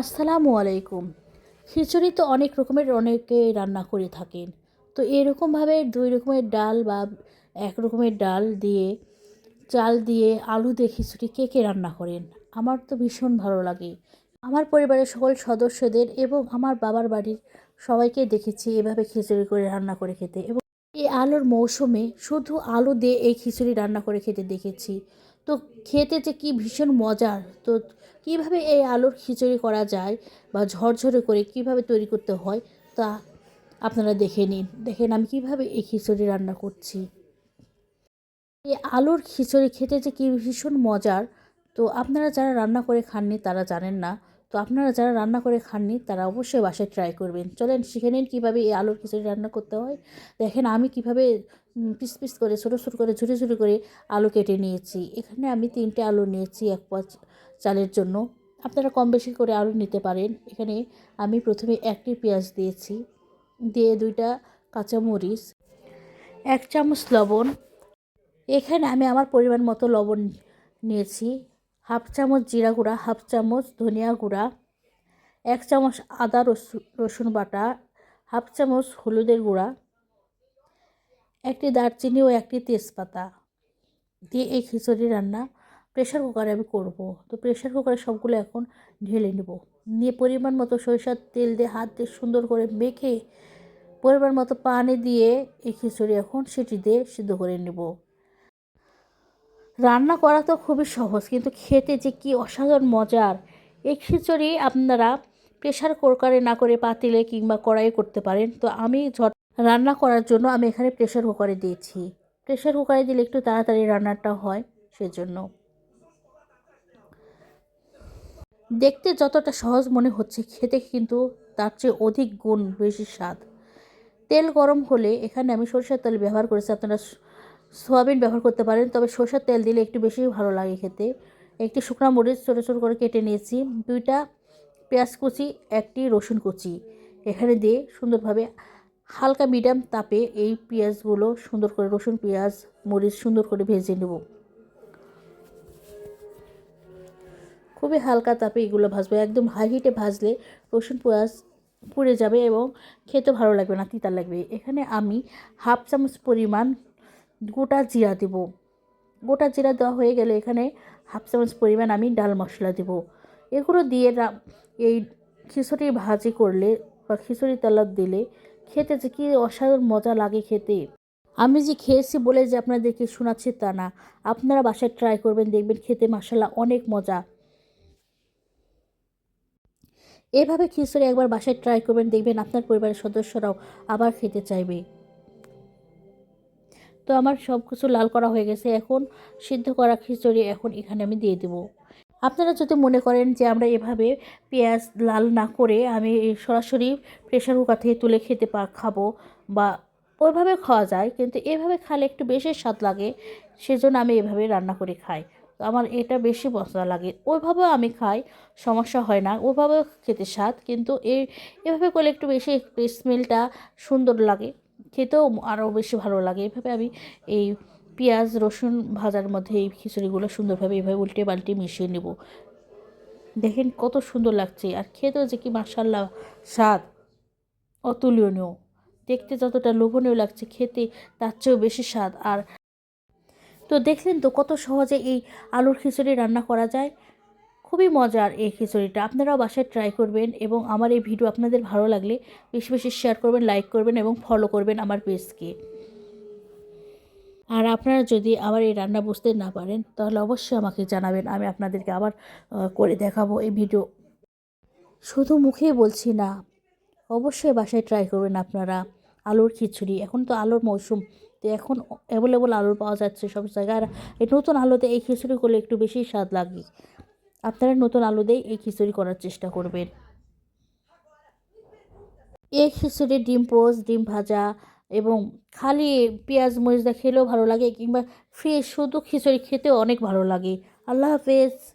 আসসালামু আলাইকুম। খিচুড়ি তো অনেক রকমের, অনেকে রান্না করে থাকেন। তো এরকমভাবে দুই রকমের ডাল বা এক রকমের ডাল দিয়ে, চাল দিয়ে আলু দিয়ে খিচুড়ি কে কে রান্না করেন? আমার তো ভীষণ ভালো লাগে। আমার পরিবারের সকল সদস্যদের এবং আমার বাবার বাড়ির সবাইকে দেখেছি এভাবে খিচুড়ি করে রান্না করে খেতে। এবং এই আলুর মৌসুমে শুধু আলু দিয়ে এই খিচুড়ি রান্না করে খেতে দেখেছি। তো খেতে যে কি ভীষণ মজার। তো কীভাবে এই আলুর খিচুড়ি করা যায় বা ঝরঝরে করে কীভাবে তৈরি করতে হয় তা আপনারা দেখে নিন। দেখেন আমি কীভাবে এই খিচুড়ি রান্না করছি। এই আলুর খিচুড়ি খেতে যে কি ভীষণ মজার, তো আপনারা যারা রান্না করে খাননি তারা জানেন না। তো আপনারা যারা রান্না করে খাননি তারা অবশ্যই বাসায় ট্রাই করবেন। চলেন শিখে নিন কীভাবে এই আলুর খিচুড়ি রান্না করতে হয়। দেখেন আমি কীভাবে পিস পিস করে, ছোটো ছোটো করে, ঝুড়ি ঝুড়ি করে আলু কেটে নিয়েছি। এখানে আমি তিনটে আলু নিয়েছি এক পাঁচ চালের জন্য। আপনারা কম বেশি করে আলু নিতে পারেন। এখানে আমি প্রথমে একটি পেঁয়াজ দিয়েছি, দিয়ে দুইটা কাঁচামরিচ, এক চামচ লবণ। এখানে আমি আমার পরিমাণ মতো লবণ নিয়েছি, হাফ চামচ জিরা গুঁড়া, হাফ চামচ ধনিয়া গুঁড়া, এক চামচ আদা রসুন রসুন বাটা, হাফ চামচ হলুদের গুঁড়া একটি দারচিনি ও একটি তেজপাতা দিয়ে এই খিচুড়ি রান্না প্রেশার কুকারে আমি করব। তো প্রেশার কুকারে সবগুলো এখন ঢেলে নেব। নিয়ে পরিমাণ মতো সরিষার তেল দিয়ে হাত দিয়ে সুন্দর করে মেখে পরিমাণ মতো পানি দিয়ে এই খিচুড়ি এখন সেটি দিয়ে সিদ্ধ করে নেব। রান্না করা তো খুবই সহজ, কিন্তু খেতে যে কি অসাধারণ মজার। এই খিচুড়ি আপনারা প্রেশার কুকারে না করে পাতিলে কিংবা কড়াইয়ে করতে পারেন। তো আমি ঝট রান্না করার জন্য আমি এখানে প্রেশার কুকারে দিয়েছি। প্রেশার কুকারে দিলে একটু তাড়াতাড়ি রান্নাটা হয় সেজন্য। দেখতে যতটা সহজ মনে হচ্ছে, খেতে কিন্তু তার চেয়ে অধিক গুণ বেশি স্বাদ। তেল গরম হলে এখানে আমি সরষের তেল ব্যবহার করেছি। আপনারা সোয়াবিন ব্যবহার করতে পারেন, তবে সরষের তেল দিলে একটু বেশি ভালো লাগে খেতে। একটি শুকনো মরিচ ছোটো ছোটো করে কেটে নিয়েছি। দুইটা পেঁয়াজ কুচি, একটি রসুন কুচি। এখানে দিয়ে সুন্দরভাবে হালকা মিডিয়াম তাপে এই পেঁয়াজগুলো সুন্দর করে রসুন, পেঁয়াজ, মরিচ সুন্দর করে ভেজে নেব। খুবই হালকা তাপে এগুলো ভাজবো। একদম হাই হিটে ভাজলে রসুন, পেঁয়াজ পুড়ে যাবে এবং খেতে ভালো লাগবে না, তিতা লাগবে। এখানে আমি হাফ চামচ পরিমাণ গোটা জিরা দেব। গোটা জিরা দেওয়া হয়ে গেলে এখানে হাফ চামচ পরিমাণ আমি ডাল মশলা দেব। এগুলো দিয়ে এই খিচুড়ি ভাজি করলে বা খিচুড়ি তেলাপ দিলে খেতে যে কী অসাধারণ মজা লাগে খেতে। আমি যে খেয়েছি বলে যে আপনাদেরকে শোনাচ্ছি তা না। আপনারা বাসায় ট্রাই করবেন, দেখবেন খেতে মশালা অনেক মজা। এভাবে খিচুড়ি একবার বাসায় ট্রাই করবেন, দেখবেন আপনার পরিবারের সদস্যরাও আবার খেতে চাইবে। তো আমার সব কিছু লাল করা হয়ে গেছে, এখন সিদ্ধ করা খিচুড়ি এখন এখানে আমি দিয়ে দেবো। আপনারা যদি মনে করেন যে আমরা এভাবে পেঁয়াজ লাল না করে আমি সরাসরি প্রেশার কুকার থেকে তুলে খেতে পা, খাব বা ওইভাবে খাওয়া যায়, কিন্তু এভাবে খালে একটু বেশি স্বাদ লাগে, সেজন্য আমি এভাবে রান্না করে খাই। তো আমার এটা বেশি মশলা লাগে। ওইভাবেও আমি খাই, সমস্যা হয় না। ওইভাবেও খেতে স্বাদ, কিন্তু এই এভাবে করলে একটু বেশি স্মেলটা সুন্দর লাগে, খেতেও আরও বেশি ভালো লাগে। এভাবে আমি এই পেঁয়াজ, রসুন ভাজার মধ্যে এই খিচুড়িগুলো সুন্দরভাবে এভাবে উল্টে পাল্টে মিশিয়ে নেব। দেখেন কত সুন্দর লাগছে। আর খেতেও যে কি মার্শাল্লাহ স্বাদ অতুলনীয়। দেখতে যতটা লোভনীয় লাগছে খেতে, তার চেয়েও বেশি স্বাদ। আর তো দেখলেন তো কত সহজে এই আলুর খিচুড়ি রান্না করা যায়? খুবই মজার এই খিচুড়িটা। আপনারাও বাসায় ট্রাই করবেন এবং আমার এই ভিডিও আপনাদের ভালো লাগলে বেশি বেশি শেয়ার করবেন লাইক করবেন এবং ফলো করবেন আমার পেজকে আর আপনারা যদি আবার এই রান্না বুঝতে না পারেন, তাহলে অবশ্যই আমাকে জানাবেন, আমি আপনাদেরকে আবার করে দেখাবো এই ভিডিও। শুধু মুখেই বলছি না, অবশ্যই বাসায় ট্রাই করবেন আপনারা, আলুর খিচুড়ি। এখন তো আলুর মৌসুম, তো এখন অ্যাভেলেবল আলু পাওয়া যাচ্ছে সব জায়গায়। আর এই নতুন আলুতে এই খিচুড়ি করলে একটু বেশি স্বাদ লাগে। আপনারা নতুন আলু দিয়ে এই খিচুড়ি করার চেষ্টা করবেন। এই খিচুড়ি ডিম পোস্ট ডিম ভাজা এবং খালি পেঁয়াজ, মরিচ দিয়ে খেলেও ভালো লাগে কিংবা ফ্রেশ শুধু খিচুড়ি খেতেও অনেক ভালো লাগে। আল্লাহ হাফেজ।